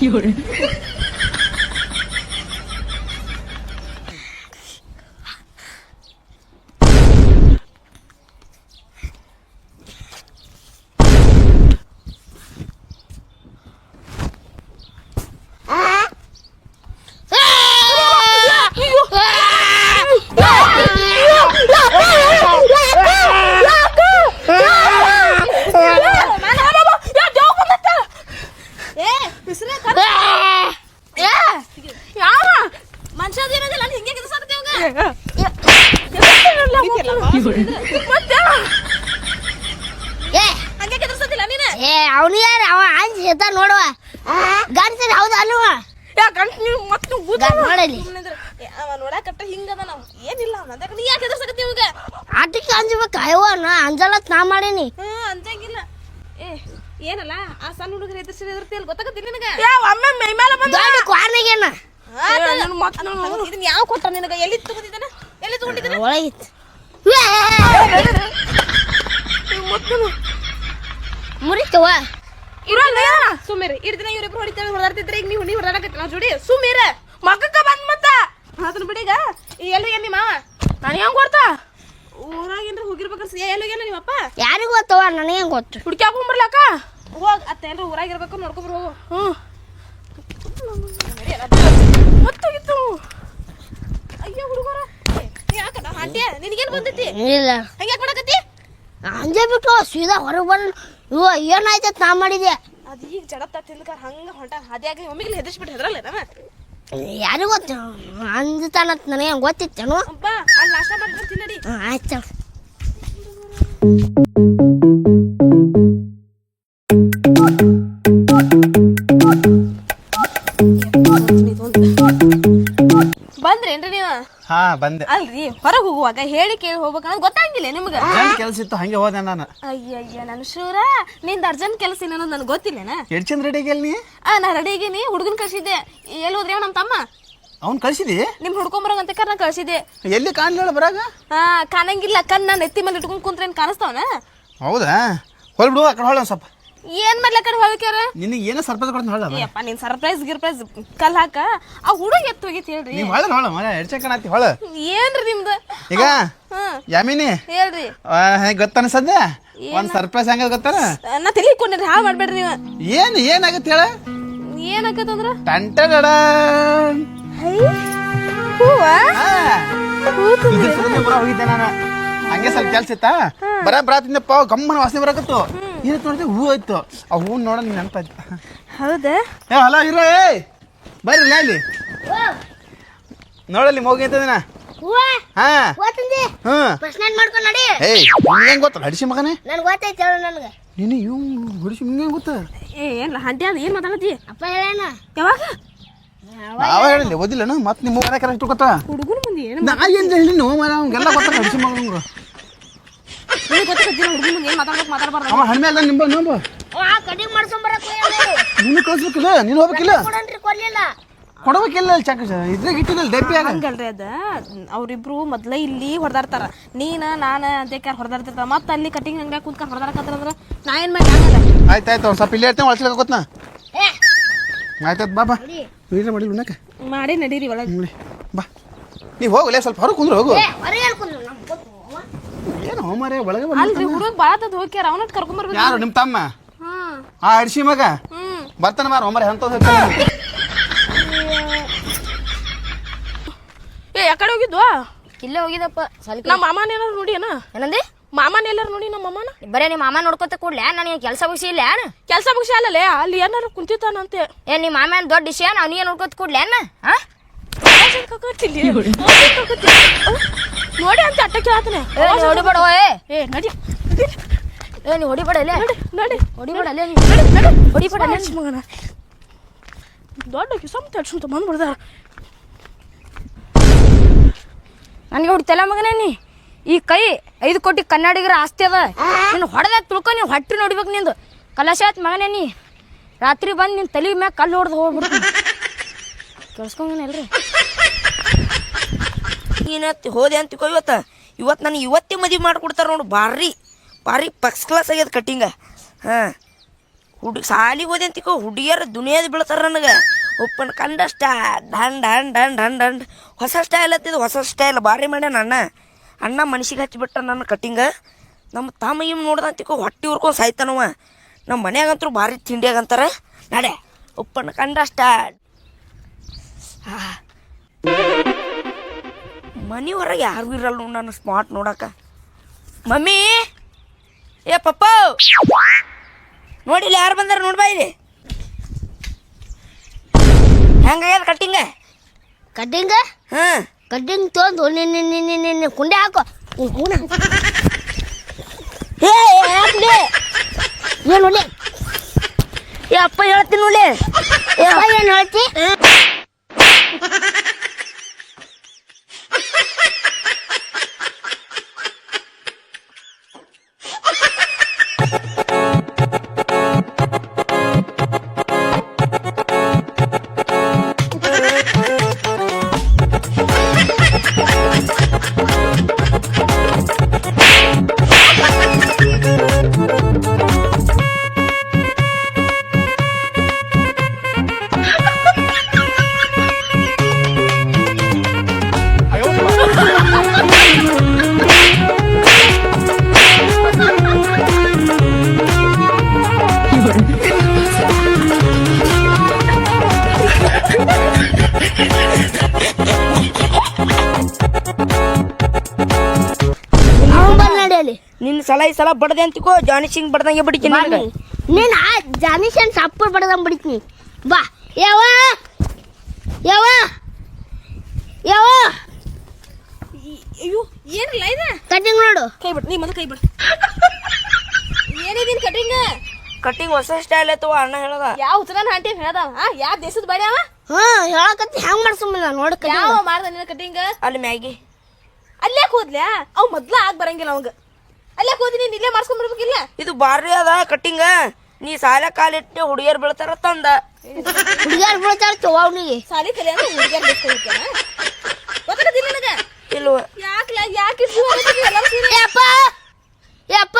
有人 ಹೌದು ಅಲ್ವ ಯಾ ಗಂಟ್ ನೀವು ಮತ್ತೆ ಅವ ನೋಡಾಕಟ್ಟ ಹಿಂಗದ ನಾವು ಏನಿಲ್ಲ ನೀ ಯಾಕೆ ಎದುರ್ಸಕತ್ತಿ ಇವಾಗ ಆಟಕ್ಕೆ ಅಂಜಬೇಕ ನಾ ಅಂಜಲತ್ ನಾ ಮಾಡೇನಿ ಹ್ಮ್ ಅಂತಂಗಿಲ್ಲ ಏ ಏನಲ್ಲ ಆ ಸಣ್ಣ ಹುಡುಗರು ಎದುರ್ಸಿ ಎದುರ್ತಿಯಲ್ಲ ನಿನಗೆ ಯಾವ ಒಮ್ಮೆ ಮೈ ಮೇಲೆ ಬಂದ ದೊಡ್ಡ ಕ್ವಾರ್ನಾಗೇನ ಇದನ್ನ ಯಾವ ಕೊಟ್ಟ ನಿನಗೆ ಎಲ್ಲಿ ತಗೊಂಡಿದ್ದಾನ ಎಲ್ಲಿ ತಗೊಂಡಿದ್ದಾನ ಒಳಗಿತ್ತು ಮುರಿತವ ಸುಮ್ಮಿರಿ ಇಡ್ ದಿನ ಇವ್ರಿಬ್ರು ಹೊಡಿತಾವೆ ಹೊಡೆದಾಡ್ತಿದ್ರೆ ಈಗ ನೀವು ನೀವು ಹೊಡೆದಾಡಕತ್ತಿ ನಾವು ಜೋಡಿ ಸುಮ್ಮಿರ ಮಗಕ್ಕ ಬಂದ್ ಮತ್ತ. ಅದನ್ನ ಬಿಡೀಗ ಎಲ್ಲಿ ಹೋಗ್ಯಾನ ನಿಮ್ಮ ಮಾವ? ನಾನು ಹೆಂಗ್ ಕೊಡ್ತಾ ಊರಾಗ ಏನ್ರ ಹೋಗಿರ್ಬೇಕನ್ಸ ಎಲ್ಲಿ ಹೋಗ್ಯಾನ ನಿಮ್ಮಪ್ಪ ಯಾರಿಗೂ ಗೊತ್ತವ ನನಗೇನು ಗೊತ್ತು? ಹುಡ್ಕ್ಯಾಕೊಂಡ್ ಬರ್ಲಾಕ ಹೋಗ್ ಅತ್ತ ಏನ್ರ ಊರಾಗ ಇರ್ಬೇಕು ನೋಡ್ಕೊಬ್ರು ಹೋಗು. ಹ್ಮ್. ಮತ್ತಾಗಿತ್ತು ಅಯ್ಯೋ ಹುಡುಗರ. ಯಾಕಡ ಆಂಟಿಯ ನಿನಗೇನು ಬಂದೈತಿ? ಇಲ್ಲ. ಹಂಗೆ ಅಂಜೆ ಬಿಟ್ಟು ಸೀದಾ ಹೊರಗೆ ಬಂದು ಇವ ಏನಾಯ್ತತ್ ನಾ ಮಾಡಿದೆ? ಅದು ಈಗ ಜಡತ್ತ ತಿಂದ್ಕಾರ ಹಂಗ ಹೊಂಟ ಅದ್ಯಾಗ ಒಮ್ಮಿಗೆ ಹೆದರ್ಸ್ಬಿಟ್ಟು ಹೆದ್ರಲ್ಲ ನಮ್ಮ ಯಾರಿಗೂ ಗೊತ್ತು? ಅಂಜತಾನತ್ ನನಗೆ ಗೊತ್ತಿತ್ತೇನು? ಅಬ್ಬ ಅಲ್ಲಿ ನಾಷ್ಟ ಮಾಡ್ಕೊಂಡು ತಿನ್ನಡಿ. ಆಯ್ತು ಬಂದೆ. ಅಲ್ರಿ ಹೊರಗೆ ಹೋಗುವಾಗ ಹೇಳಿ ಕೇಳಿ ಹೋಗ್ಬೇಕನ್ನೋದು ಗೊತ್ತಾಗಿಲ್ಲ ನಿಮ್ಗೆ. ಅರ್ಜೆಂಟ್ ಕೆಲಸ ಇತ್ತು ಹಂಗೆ ಹೋದೆ ನಾನು. ಅಯ್ಯ ಅಯ್ಯ ನನ್ನ ಶೂರ. ನಿಂದ ಅರ್ಜೆಂಟ್ ಕೆಲಸ ಏನೋ ನನಗೆ ಗೊತ್ತಿಲ್ಲನ? ಎಡ್ ಚಂದ ರೆಡಿ ಆಗಿಲ್ಲ ನೀ? ಆ ನಾ ರೆಡಿ ಆಗೀನಿ ಹುಡುಗನ್ ಕಳ್ಸಿದ್ದೆ. ಎಲ್ಲಿ ಹೋದ್ರಿ ನಮ್ಮ ತಮ್ಮ? ಅವ್ನು ಕಳ್ಸಿದಿ? ನಿಮ್ ಕರ್ ನಾ ಕಳ್ಸಿದ್ದೆ. ಎಲ್ಲಿ ಕಾಣಲಿಲ್ಲ ಬರಾಗ? ಹಾ ಕಾಣಂಗಿಲ್ಲ ಕಣ್ಣ ನೆತ್ತಿ ಮೇಲೆ ಇಟ್ಕೊಂಡ್ ಕುಂತ್ರೇನ್ ಕಾಣಿಸ್ತಾವನ? ಹೌದಾ? ಹೊಲ್ ಬಿಡು ಆ ಕಡೆ ಹೊಳ ಒಂದ್ ಸ್ವಲ್ಪ. ಏನ್ ಮಾಡ್ಲಕಡೆ ಹೇಳ್ಕ್ಯಾರ ನಿನ್ಗೆ ಏನೋ ಸರ್ಪ್ರೈಸ್ ಕೊಡ್ತೀನಿ ಹೇಳ ಅಯ್ಯಪ್ಪ ನಿನ್ ಸರ್ಪ್ರೈಸ್ ಗಿರ್ಪ್ರೈಸ್ ಕಲ್ ಹಾಕ. ಆ ಹುಡುಗ ಎತ್ತು ಹೋಗಿತ್ ಹೇಳ್ರಿ. ನೀವು ಹೊಳ ಹೊಳ ಮರ ಆತಿ ಹೊಳ. ಏನ್ರಿ ನಿಮ್ದು? ಈಗ ಹ. ಯಾಮಿನಿ? ಹೇಳ್ರಿ. ಹೆಂಗೆ ಸದ್ಯ? ಒಂದು ಸರ್ಪ್ರೈಸ್ ಹೆಂಗ ಗೊತ್ತಾನ? ನಾ ತಿಳಿಕೊಂಡ್ರಿ ಹಾ ಮಾಡ್ಬೇಡ್ರಿ ನೀವು. ಏನು ಏನಾಗತ್ತೆ ಹೇಳ? ಏನಾಕತ್ತಂದ್ರ ಟಂಟಡ ಹೂವ? ಹೋಗಿದ್ದೆ ನಾನು. ಹಂಗೆ ಸ್ವಲ್ಪ ಕೆಲ್ಸ ಇತ್ತಾ? ಬರ ಬರಾತಿಂದಪ್ಪ ಗಮ್ಮನ ವಾಸನೆ ಬರಕತ್ತು. ಏನಕ್ಕೆ ನೋಡಿದ್ರೆ ಹೂ ಆಯ್ತು ಆ ಹೂ ನೋಡ ನೆನಪಾಯ್ತು. ಹೌದಾ? ಏ ಹಲೋ ಇರ ಏ ಬರ್ರಿ ಲೇ ಇಲ್ಲಿ. ನೋಡಲ್ಲಿ ಮೋಗಿ ಅಂತದಿನ ಹಾ. ಮಾಡ್ಕೊಂಡು ನಡಿ. ಏಯ್ ಹೆಂಗೆ ಗೊತ್ತಲ್ಲ? ಹಡಿಸಿ ಮಗನೇ. ನನಗೆ ಗೊತ್ತೈತೆ ಹೇಳು ನನಗೆ. ನೀನು ಇವ್ ಹಡಿಸಿ ಹಿಂಗೆ ಗೊತ್ತ? ಏ ಏನ್ಲ ಹಂಟಿ ಅದ ಏನ್ ಮಾತಾಡತಿ ಅಪ್ಪ ಹೇಳೇನ ಯಾವಾಗ? ನಾವ ಹೇಳಿದ್ದೆ ಓದಿಲ್ಲನು? ಮತ್ತೆ ನಿಮ್ಮ ಮನೆ ಕರೆಕ್ಟ್ ಗೊತ್ತಾ? ಹುಡುಗನ ಮುಂದೆ ಏನು ನಾ ಏನು ಹೇಳಿ ನೀವು ಮರ ಅವ್ನಿಗೆಲ್ಲ ಗೊತ್ತ ಹಡಿಸಿ ಮಗನಿಗೆ. ನಿನಗೆ ಹುಡುಗನ ಮುಂದೆ ಏನು ಮಾತಾಡ್ಬೇಕು ಮಾತಾಡ್ಬಾರ್ದು. ಅವ ಹಣ್ಣೆ ಅಲ್ಲ ನಿಂಬ ನಂಬ. ಆ ಕಟಿಂಗ್ ಮಾಡ್ಕೊಂಬರಕ್ ನೀನು ಕಳ್ಸ್ಬೇಕಿಲ್ಲ ನೀನು ಹೋಗ್ಬೇಕಿಲ್ಲ. ಕೊಡನ್ರಿ ಕೊಡ್ಲಿಲ್ಲ. ಕೊಡ್ಬೇಕಿಲ್ಲ ಅಲ್ಲಿ ಚಕ್ಕ ಇದ್ರಾಗ ಇಟ್ಟಿದ್ದಲ್ಲ ಡಬ್ಬಿಯಾಗ ಹಂಗಲ್ರಿ ಅದ. ಅವ್ರಿಬ್ರು ಮೊದ್ಲ ಇಲ್ಲಿ ಹೊಡೆದಾಡ್ತಾರ ನೀನ ನಾನು ಅಂತ ಹೊಡೆದಾಡ್ತಿರ್ತಾರ ಮತ್ತೆ ಅಲ್ಲಿ ಕಟಿಂಗ್ ಅಂಗಡಿ ಕುಂತ್ಕೊಂಡು ಹೊಡೆದಾಡಕತ್ತಾರ ಅಂದ್ರೆ ನಾ ಏನು ಮಾಡಿ ಆಗಲ್ಲ. ಆಯ್ತು ಆಯ್ತು ಒಂದು ಸ್ವಲ್ಪ ಇಲ್ಲೇ ಇರ್ತೇನೆ ಒಳಸ್ಲಿಕ್ಕೆ ಗೊತ್ತಾ ಆಯ್ತಾಯ್ತು ಬಾ ಬಾ. ಮಾಡಿ ಮಾಡಿ ನಡೀರಿ ಒಳಗೆ. ಬಾ. ನೀವು ಹೋಗಲೇ ಸ್ವಲ್ಪ ಹೊರಗೆ ಕುಂದ್ರೆ ಹೋಗು. ಹೊರಗೆ ಕುಂದ್ರು? ಏನು ಹೋಮರೇ ಒಳಗೆ ಅಲ್ರಿ ಹುಡುಗ ಭಾಳ ತದ್ ಹೋಗ್ಯಾರ ಅವನಟ್ ಯಾರು ನಿಮ್ಮ ತಮ್ಮ ಹಾ ಆ ಅಡಿಸಿ ಮಗ ಬರ್ತಾನ ಮಾರ ಹೋಮರೆ ಅಂತ ಏ ಯಾಕಡೆ ಹೋಗಿದ್ವಾ ಇಲ್ಲೇ ಹೋಗಿದಪ್ಪ ಸ್ವಲ್ಪ ನಮ್ಮ ಮಾಮನ ಏನಾರು ನೋಡಿ ಏನ ಏನಂದಿ ಮಾಮನ ಎಲ್ಲಾರು ನೋಡಿ ನಮ್ಮ ಮಾಮನ ಬರೇ ನಿಮ್ಮ ಮಾಮ ನೋಡ್ಕೊತ ಕೂಡ್ಲೆ ನನಗೆ ಕೆಲಸ ಮುಗಿಸಿ ಇಲ್ಲ ಏನ್ ಕೆಲಸ ಮುಗಿಸಿ ಅಲ್ಲಲೇ ಅಲ್ಲಿ ಏನಾರು ಕುಂತಿತಾನಂತೆ ಏ ನಿಮ್ಮ ಮಾಮ ಏನ್ ದೊಡ್ಡ ವಿಷಯ ಅವ್ನಿಗೆ ನೋಡ್ಕೊತ ಕೂಡ್ಲೆ ಏನ್ ಹಾ ನೋಡಿ ಅಂತ ಅಟ್ಟ ಕೇಳತ್ತಾನೆ ಏ ನೀ ಹೊಡಿಬೇಡ ಏ. ಏ ನಡಿ. ಏ ನೀ ಹೊಡಿಬೇಡ ಅಲ್ಲೇ ನಡಿ ನಡಿ. ಹೊಡಿಬೇಡ ಅಲ್ಲೇ ನೀ. ನಡಿ ನಡಿ. ಹೊಡಿಬೇಡ ಅಲ್ಲೇ ಸ್ಮಾರ್ಟ್ಸ್ ಮಗನ. ದೊಡ್ಡ ಕಿಸಮ್ ತಡ್ಸಂತ ಬಂದ್ಬಿಡ್ದ. ನನಗೆ ಹೊಡಿತಲ್ಲ ಮಗನೇ ನೀ. ಈ ಕೈ ಐದು ಕೋಟಿ ಕನ್ನಡಿಗರ ಆಸ್ತಿ ಅದ. ನೀನು ಹೊಡೆದ ತುಳ್ಕೊ ನೀವು ಹೊಟ್ಟಿ ನೋಡ್ಬೇಕು ನಿಂದು. ಕಲಶ ಆಯ್ತು ಮಗನೇ ನೀ. ರಾತ್ರಿ ಬಂದು ನಿನ್ನ ತಲೆ ಮ್ಯಾಗ ಕಲ್ಲು ಹೊಡೆದು ಹೋಗ್ಬಿಡ್ತೀನಿ. ಕೇಳಿಸ್ಕೊಂಗೇನಲ್ರಿ ನೀನತ್ ಹೋದೆ ಅಂತ ತಿಕೋ ಇವತ್ತು ಇವತ್ತು ನನಗೆ ಇವತ್ತೇ ಮದುವೆ ಮಾಡಿಕೊಡ್ತಾರೆ ನೋಡು ಭಾರಿ ಭಾರಿ ಪಕ್ಸ್ ಕ್ಲಾಸ್ ಆಗ್ಯದ ಕಟ್ಟಿಂಗ ಹಾಂ. ಹುಡುಗ ಸಾಲಿಗೆ ಹೋದೆ ಅಂತಿಕೋ, ಹುಡುಗಿಯರು ದುನಿಯಾದ ಬೀಳ್ತಾರೆ ನನಗೆ. ಒಪ್ಪನ ಕಂಡಷ್ಟ ಡನ್ ಡನ್ ಡನ್ ಡನ್ ಹಂಡ್ ಹೊಸ ಸ್ಟೈಲ್ ಹತ್ತಿದ್ದು ಹೊಸ ಸ್ಟೈಲ್ ಭಾರಿ ಮಾಡ್ಯಾನ ಅಣ್ಣ. ಅಣ್ಣ ಮನ್ಸಿಗೆ ಹಚ್ಚಿಬಿಟ್ಟ ನನ್ನ ಕಟ್ಟಿಂಗ ನಮ್ಮ ತಮ್ಮ ಇವ್ ನೋಡ್ದ ಅಂತಿಕೋ, ಹೊಟ್ಟೆ ಉರ್ಕೊಂಡು ಸಾಯ್ತಾನವ. ನಮ್ಮ ಮನ್ಯಾಗಂತೂ ಭಾರಿ ತಿಂಡಿಯಾಗಂತಾರ ನಡೆ, ಒಪ್ಪನ ಕಂಡಷ್ಟ ಮನೆ ಹೊರಗೆ ಯಾರು ಇರಲ್ಲ ನೋಡಿ ನಾನು ಸ್ಮಾರ್ಟ್ ನೋಡಕ. ಮಮ್ಮಿ! ಏ ಪಪ್ಪ! ನೋಡಿಲ್ಲ ಯಾರು ಬಂದಾರ ನೋಡ್ಬಾ ಇಲ್ಲಿ. ಹೆಂಗಾಗ್ಯದ ಕಟ್ಟಿಂಗ ಕಟ್ಟಿಂಗ ಹಾಂ. ಕಟ್ಟಿಂಗ್ ತೊಂದು ನಿನ್ನ ನಿನ್ನ ನಿನ್ನ ಕುಂಡೆ ಹಾಕೋ. ಹೂನ ಏ ಯಾಕ್ಲೆ? ಏನು ನೋಡಿ. ಏ ಅಪ್ಪ ಹೇಳ್ತೀನಿ ನೋಡಿ. ಏ ಏನು ಹೇಳ್ತಿ? ಸಲ ಈ ಸಲ ಬಡ್ದೆ ಅಂತಿಕೋ ಜಾನಿ ಸಿಂಗ್ ಬಡ್ದಂಗೆ ಬಿಡ್ತೀನಿ ನಿನಗೆ. ನೀನು ಆ ಜಾನಿಷನ್ ಸಪ್ಪು ಬಡ್ದಂಗೆ ಬಿಡ್ತೀನಿ. ಬಾ. ಯಾವ ಯಾವ ಯಾವ ಅಯ್ಯೋ ಏನಿಲ್ಲ ಇದ? ಕಟಿಂಗ್ ನೋಡು. ಕೈ ಬಿಡ್ ನೀ ಮೊದಲು ಕೈ ಬಿಡ್. ಏನಿದೀನ್ ಕಟಿಂಗ್? ಕಟ್ಟಿಂಗ್ ಹೊಸ ಸ್ಟೈಲ್ ಐತವ ಅಣ್ಣ ಹೇಳದ. ಯಾವ ಉತ್ತರ ಹಾಂಟಿ ಹೇಳ್ದ ಹಾ ಯಾವ ದೇಶದ ಬಾಡಿ ಅವ ಹಾ ಹೇಳಕತ್ತಿ ಹೆಂಗ್ ಮಾಡ್ಸಂಬಲ್ಲ ನೋಡು ಯಾವ ಮಾಡ್ದ ನಿನ್ನ ಕಟಿಂಗ್? ಅಲ್ಲಿ ಮ್ಯಾಗಿ. ಅಲ್ಲೇ ಕೂದ್ಲ್ಯಾ? ಅವ್ ಮೊದ್ಲ ಆಗ ಬರಂಗಿಲ್ಲ ಅವಂಗ. ಅಲ್ಲೇ ಕೂದಿ ನೀನ್ ಇಲ್ಲೇ ಮಾಡ್ಸ್ಕೊಂಡ್ ಬರ್ಬೇಕಿಲ್ಲ ಇದು ಬಾರಿ ಅದ ಕಟ್ಟಿಂಗ ನೀ ಸಾಲ ಕಾಲಿಟ್ಟು ಹುಡುಗಿಯರ್ ಬೀಳ್ತಾರ ತಂದ. ಹುಡುಗಿಯರ್ ಬೀಳ್ತಾರ ತಗೋ ಅವನಿಗೆ. ಸಾಲಿ ಕಲಿ ಅಂದ್ರೆ ಹುಡುಗಿಯರ್ ಬೇಸ್ಕೊಳ್ತೇನ ಗೊತ್ತಾಗದಿಲ್ಲ ನನಗ? ಇಲ್ವ? ಯಾಕಲ ಯಾಕೆ? ಯಪ್ಪ! ಯಪ್ಪ!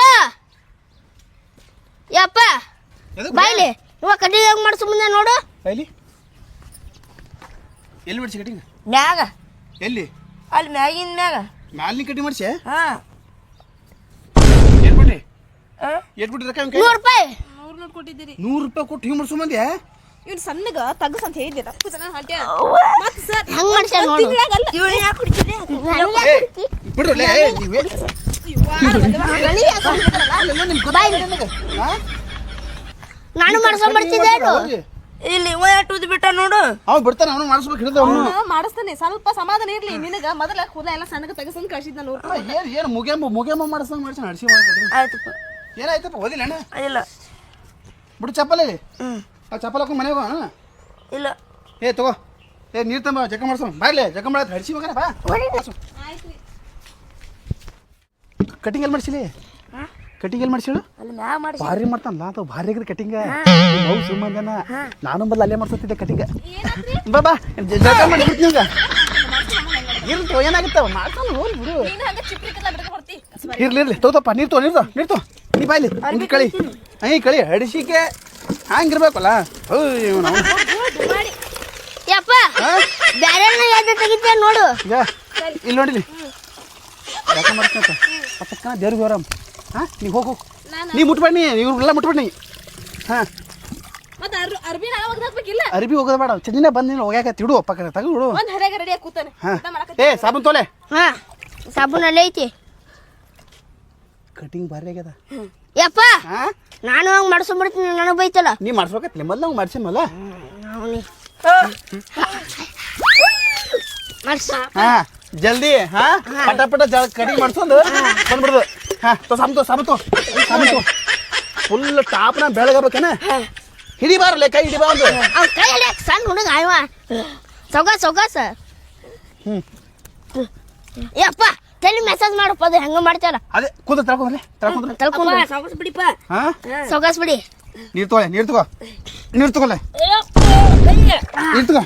ಯಪ್ಪ! ಬಾಯ್ಲಿ ಇವ ಕಟ್ಟಿಂಗ್ ಹೆಂಗ್ ಮುಂದೆ ನೋಡು. ಬಾಯ್ಲಿ. ಎಲ್ಲಿ ಮಾಡ್ಸಿ ಕಟಿಂಗ್ ಮ್ಯಾಗ. ಎಲ್ಲಿ? ಅಲ್ಲಿ ಮ್ಯಾಗಿನ ಮ್ಯಾಗ. ಮ್ಯಾಲಿನ ಕಟ್ಟಿಂಗ್ ಮಾಡ್ಸಿ ಹಾ. ನೂರು ರೂಪಾಯಿ. ನೂರ್ ನೋಟ್ ಕೊಟ್ಟಿದ್ದೀರಿ. ನೂರು ರೂಪಾಯಿ ಕೊಟ್ಟು ಹಿಂಗೆ ಮಾಡಿಸೋ ಮಂದಿ ಇವ್ನು ಸಣ್ಣಗ ತಗಸ್ ಅಂತ ಜನ ಹಾಟ್ಯ ಮತ್ ಸರ್ ಹೆಂಗ್ ಮಾಡ್ಸ್ಯಾರ ನೋಡು. ತಿಂಗಳಾಗಲ್ಲ ಇವ್ಳು ಯಾಕ್ ಕುಡಿತಿದ್ದೆ? ಏ ಬಿಡ್ರಲ್ಲ ಏ ನೀವೇ. ನಾನು ಮಾಡ್ಸಕೊಂಡ್ ಬರ್ತಿದ್ದೆ ಹೋಗಿ. ಇಲ್ಲಿ ಇವ ಯಾಟ್ ಬಿಟ್ಟ ನೋಡು. ಅವ ಬಿಡ್ತಾನೆ ಅವನು ಮಾಡಿಸ್ಬೇಕು ಹಿಡಿದ ಅವನು. ಮಾಡಿಸ್ತಾನೆ. ಸ್ವಲ್ಪ ಸಮಾಧಾನ ಇರ್ಲಿ ನಿನಗ. ಮೊದಲ ಕೂದಲ ಎಲ್ಲ ಸಣ್ಣ ತೆಗಸಂದ್ ಕಳ್ಸಿದ್ದ ನಾನು ಏನು ಏನು ಮುಗಿಯಂಬ ಮುಗಿಯಂಬ ಮಾಡಿಸ್ದಂಗ ಮಾಡಿ ಆಯ್ತಪ್ಪ. ಏನಾಯ್ತಪ್ಪ? ಓದಿಲ್ಲ ಅಣ್ಣ? ಇಲ್ಲ. ಬಿಡು ಚಪ್ಪಲಿ ಆ ಚಪ್ಪಲ್ ಹಾಕೊಂಡು ಮನೆಗೆ ಹೋಗೋಣ ಇಲ್ಲ. ಏ ತಗೋ. ಏ ನೀರು ತಂಬ ಜಕ ಮಾಡ್ಸೋ. ಬಾರ್ಲೆ ಜಕ ಮಾಡ ಹಡಿಸಿ ಮಗನ ಬಾ. ಕಟಿಂಗ್ ಎಲ್ಲಿ ಮಾಡಿಸಿಲಿ? ಕಟಿಂಗ್ ಎಲ್ಲಿ ಮಾಡಿಸಿಳು? ಭಾರಿ ಮಾಡ್ತಾನಲ್ಲ ಅದು ಭಾರಿ ಆಗಿದ್ರೆ ಕಟಿಂಗ್ ಹೌದು ಸುಮ್ಮನೆ ನಾನು ಬಲ್ಲ ಅಲ್ಲೇ ಮಾಡ್ಸೋತಿದ್ದೆ ಕಟಿಂಗ್ ಬಾ ಬಾ. ಜಕ ಮಾಡಿ ಬಿಡ್ತೀನಿ ಈಗ. ಇರ್ಲಿ ಏನಾಗುತ್ತೆ ಮಾಡ್ತಾನೆ ಹೋಗ್ಲಿ ಬಿಡು. ಇರ್ಲಿ ಇರ್ಲಿ. ತೋತಪ್ಪ ನೀರು ತೋ ನೀರು ತೋ ನೀರು ತೋ ನೀ ಬಾಯ್ಲಿ ಹಿಂಗೆ ಕಳಿ. ಹಂಗೆ ಕಳಿ ಹಡಿಸಿಕೆ ಹಂಗಿರ್ಬೇಕಲ್ಲ ಯಪ್ಪ ಬ್ಯಾರೆ ಯಾವ್ದು ತೆಗಿತೀಯ ನೋಡು. ಇಲ್ಲಿ ನೋಡಿಲಿ. ಯಾಕೆ ಪಕ್ಕನ ದೇವ್ರಿಗೆ ಹೋರಮ್. ಹಾಂ ನೀ ಹೋಗು. ನೀ ಮುಟ್ಬೇಡಿ ಇವ್ರೆಲ್ಲ ಮುಟ್ಬೇಡಿ ಹಾಂ. ಮತ್ತ ಅರ್ಬಿ ಹೋಗೋದು ಬೇಡ. ಚಂದಿನ ಬಂದ ನೀನು ಹೋಗ್ಯಾಕ ತಿಡು ಹಾಂ. ಊಟ ಮಾಡಕ ಏ ಸಾಬೂನ್ ತೋಲೆ. ಹಾ ಸಾಬೂನ್ ಅಲ್ಲೇ ಐತಿ. ಕಟಿಂಗ್ ಭಾರಿ ಆಗ್ಯದ. ಯಪ್ಪ! ಹಾಂ? ನಾನು ಹಂಗ್ ಮಾಡ್ಸ್ಕೊಂಡ್ಬಿಡ್ತೀನಿ ನನಗೆ ಬೈತಲ್ಲ? ನೀ ಮಾಡ್ಸ್ಬೇಕತ್ಲೆ ಮೊದ್ಲು ನಾವು ಮಾಡ್ಸಿಮಲ್ಲ ಅವನಿ. ಮಾಡ್ಸ. ಹಾ ಜಲ್ದಿ ಹಾ? ಪಟ ಪಟ ಜ ಕಟಿಂಗ್ ಮಾಡ್ಸೊಂದು ಬಂದ್ಬಿಡ್ದು. ಹಾ ತೋ ಸಾಬೂನ್ ತೋ ಸಾಬೂನ್ ತೋ. ತೋ. ಫುಲ್ ಟಾಪ್ನ ಬೆಳಗಬೇಕೇನ ಹಿಡಿಬಾರಲ್ಲ ಕೈ ಹಿಡಿಬಾ ಒಂದು ಅವ್ನ ಕೈ ಹಿಡಿಯಕ್ ಸಣ್ಣ ಹುಡುಗ ಅಯ್ವ ಸೊಗಾಸ ಸೊಗಾಸ. ಹ್ಞೂ ಯಪ್ಪ! ತಲೆ ಮೆಸೇಜ್ ಮಾಡಪ್ಪ ಅದು ಹೆಂಗ ಮಾಡ್ತಾರ ಅದೇ ಕೂದ ತಳ್ಕೊಂಡ್ರೆ ತಳ್ಕೊಂಡ್ರೆ ತಳ್ಕೊಂಡು ಸಾವಸ್ ಬಿಡಿಪ್ಪ. ಹಾಂ? ಸೊಗಾಸ್ ಬಿಡಿ. ನೀರ್ ತಗೊಳ್ಳೆ ನೀರ್ ತಗೋ. ನೀರ್ ತಗೊಳ್ಳೆ ನೀರ್ ತಗೋ.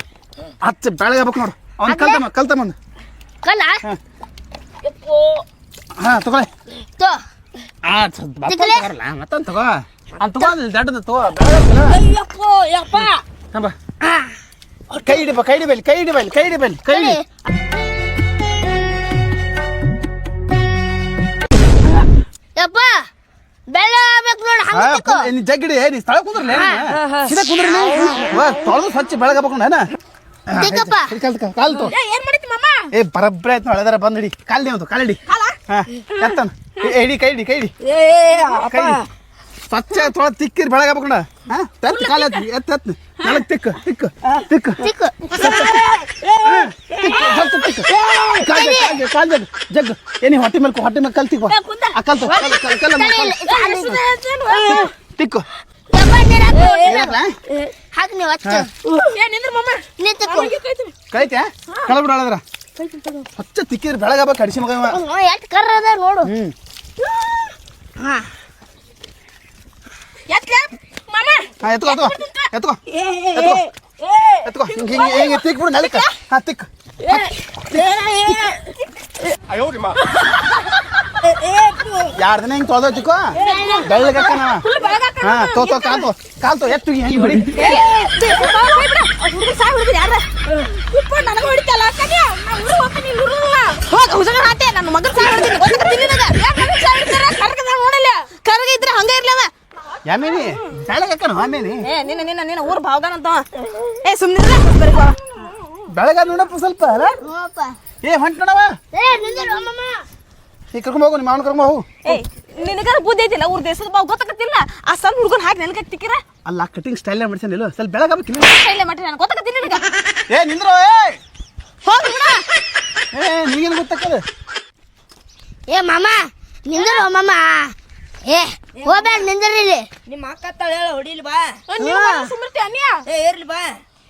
ಹಚ್ಚ ಬೆಳಗಬೇಕು ನೋಡು. ಅವ್ನು ಕಲ್ತಮ್ಮ ಕಲ್ತಮ್ಮಂದು ಕಲ್ಲ? ಹಾ. ತಗೊಳ್ಳೆ. ತೋ. ಆ ಬರಲ್ಲ ಮತ್ತೊಂದು ತಗೋ. ಅಂತ ತಗೋ ದಡ್ಡದ ತಗೋ ಅಯ್ಯಪ್ಪ ಯಪ್ಪ. ಕೈ ಹಿಡಿಪ ಕೈ ಹಿಡಿಬೇಲಿ ಕೈ ಹಿಡಿಬೇಲಿ ಕೈ ಹಿಡಿಬೇಲಿ ಕೈ ಹಿಡಿ. ಬೆಳ್ಳ ಆಗ್ಬೇಕು ನೋಡು ನೀ ಜಗ್ಗಿಡಿ ನೀ ಸ್ಥಳ ಕುಂದ್ರಲ್ಲ ಸೀದಾ ಕುಂದ್ರಿ ತೊಳೆದು ಸ್ವಚ್ಛ ಬೆಳಗಬೇಕು ಏನ? ತಿಕ್ಕಪ್ಪ. ಕಾಲ್ ತೋ ಏನ್ ಮಾಮ? ಏ ಬರಬ್ರೆ ಆಯ್ತು ಹಳೆದಾರ ಬಂದ್ ಹಿಡಿ. ಕಾಲ್ ನೀವು ಕಾಲ್ ಹಿಡಿ. ಹಾ ಎತ್ತನ. ಏ ಹಿಡಿ ಕೈ ಹಿಡಿ ಕೈ ಹಿಡಿ. ಏ ಕೈ ಹಿಡಿ. ಸ್ವಚ್ಛ ತೊಳ ತಿಕ್ಕಿರಿ ಬೆಳಗ್ಗೆ ಹಾ ತೆತ್ ಕಾಲ ಎತ್ತು ಎತ್ತ ಎತ್ತ. ಬೆಳಗ್ ತಿಕ್ಕ ತಿಕ್ಕ ತಿಕ್ಕ. ತಿಕ್ಕ. ಕಾಲ್ ಜಗ್, ಕಾಲ್ ಜಗ್, ಜಗ್ ಏನಿ ಹೊಟ್ಟೆ ಮೇಲೆ ಹೊಟ್ಟೆ ಮೇಲೆ ಕಲ್ತಿಕ್ಕ ಕಲ್ತು ಆ ಕಲ್ ತೋ ಕಲ್ ಕಲ್ ಕಲ್ ಕಲ್. ತಿಕ್ಕು ಹಚ್ಚ. ಕೈತೆ ಕಳ ಬಿಡು ಹಳದ್ರ ಸ್ವಚ್ಛ ತಿಕ್ಕಿರಿ ಬೆಳಗಬೇಕು ಅಡಿಸಿ ಮಗ ಇವ. ಎಷ್ಟ್ ಅದ ನೋಡು. ಹ್ಮ್. ಎತ್ಲೆ ಮಾಮ ಹಾ ಎತ್ಕೋ ಎತ್ಕೋ ಎತ್ಕೋ ಎತ್ಕೋ ಎತ್ಕೋ ಹಿಂಗೆ ಹಿಂಗೆ ಹಿಂಗೆ ತಿಕ್ಬಿಡು ನಳಿಕ ಹಾ ತಿಕ್ ಯಾರ್ ದಿನ ಹಿಂಗೆ ತೊಳೆದ ಚಿಕ್ಕೋ? ಬೆಳ್ಳಗಕ್ಕ ಹಾ ತೋ ತೋ ಕಾಲ್ ತೋ. ಕಾಲ್ ತೋ ಎತ್ತು ಹೆಂಗೆ ಹೊಡಿ. ಹುಡುಗ ಮಗನ ಯಾರ ಉಪ್ಪ ನನಗ ಹೊಡಿತಲ್ಲ ಕನ್ಯಾ ನಾ ಊರು ಹೋಗ್ತೀನಿ ಇಲ್ಲಿ ಊರಲ್ಲ ಹೋಗ ಹುಡುಗ ಹಾತೆ ನನ್ನ ಮಗನ್ ಸಾಯ್ ಹೊಡ್ತೀನಿ ಗೊತ್ತಾಗತ್ತೀನಿ ನಿನಗ ಯಾಕೆ ನನಗೆ ಸಾಯ್ ಹೊಡಿತಾರ ಕರ್ಕದ ನೋಡಲ್ಲ ಕರಗ ಇದ್ರೆ ಹಂಗ ಇರ್ಲವ ಯಾಮೇನಿ? ಬೆಳಗಕ್ಕನು ಆಮೇಲೆ ಏ ನಿನ್ನ ನಿನ್ನ ನಿನ್ನ ಊರ್ ಭಾವಗಾನಂತ ಏ ಸುಮ್ಮನೆ ಬೆಳಗ ನೋಡಪ್ಪ ಸ್ವಲ್ಪ ಅಲ್ಲ? ಏ ಹೊಂಟ್ ನೋಡವ ಏ ನಿಂದಿರು ಅಮ್ಮಮ್ಮ ಈ ಕರ್ಕೊಂಡ್ ಹೋಗು ನಿಮ್ಮ ಅವನ ಕರ್ಕೊಂಡ್ ಹೋಗು. ಏ ನಿನಗಾರ ಬುದ್ಧಿ ಐತಿಲ್ಲ? ಊರ್ ದೇಶದ ಬಾವು ಗೊತ್ತಾಗತ್ತಿಲ್ಲ ಆ ಸಣ್ಣ ಹುಡುಗನ ಹಾಕಿ ನೆನಕ ತಿಕ್ಕಿರ ಅಲ್ಲ ಕಟಿಂಗ್ ಸ್ಟೈಲ್ ಮಾಡ್ಸೇನಿ ಇಲ್ಲ ಸ್ವಲ್ಪ ಬೆಳಗ್ಗೆ ಆಗ್ಬೇಕು ನಿನ್ನ ಸ್ಟೈಲ್ ಮಾಡ್ರಿ ನನಗೆ ಗೊತ್ತಾಗತ್ತಿಲ್ಲ ನಿನಗ. ಏ ನಿಂದ್ರು ಏ! ಹೋಗಿ ಬಿಡ. ಏ ನಿನಗೇನು ಗೊತ್ತಾಕದ ಏ ಮಾಮ ನಿಂದ್ರೋ ಮಾಮ. ಏ ಹೋಗ್ಬೇಡ ನಿಂದಿರಿ ಇಲ್ಲಿ ನಿಮ್ಮ ಅಕ್ಕ ತಳ ಹೇಳ ಹೊಡಿಲಿ ಬಾ. ಸುಮ್ಮರ್ತಿ ಅನ್ಯ ಏ ಇರ್ಲಿ ಬಾ.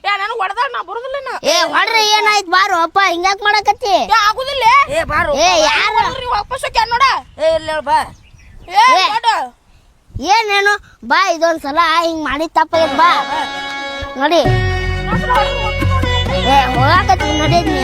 ಏ ನಾನು ಹೊಡೆದಾಗ ನಾ ಬರುದಿಲ್ಲ ನಾ ಏ ಹೊಡ್ರಿ ಏನಾಯ್ತು ಬಾರು ಅಪ್ಪ ಹಿಂಗಾಕ್ ಮಾಡಕತ್ತಿ? ಏ ಆಗುದಿಲ್ಲ. ಏ ಬಾರು ಏ ಯಾರು? ನೀವು ವಾಪಸ್ ಹೋಗ್ಯ ನೋಡ. ಏ ಇರ್ಲಿ ಹೇಳ ಬಾ. ಏ. ನೋಡ ಏನೇನು? ಬಾ ಇದೊಂದ್ ಸಲ ಹಿಂಗ್ ಮಾಡಿ ತಪ್ಪ ಬಾ. ನೋಡಿ. ಏ ಹೋಗಾಕತ್ತಿ ನಡಿ ನೀ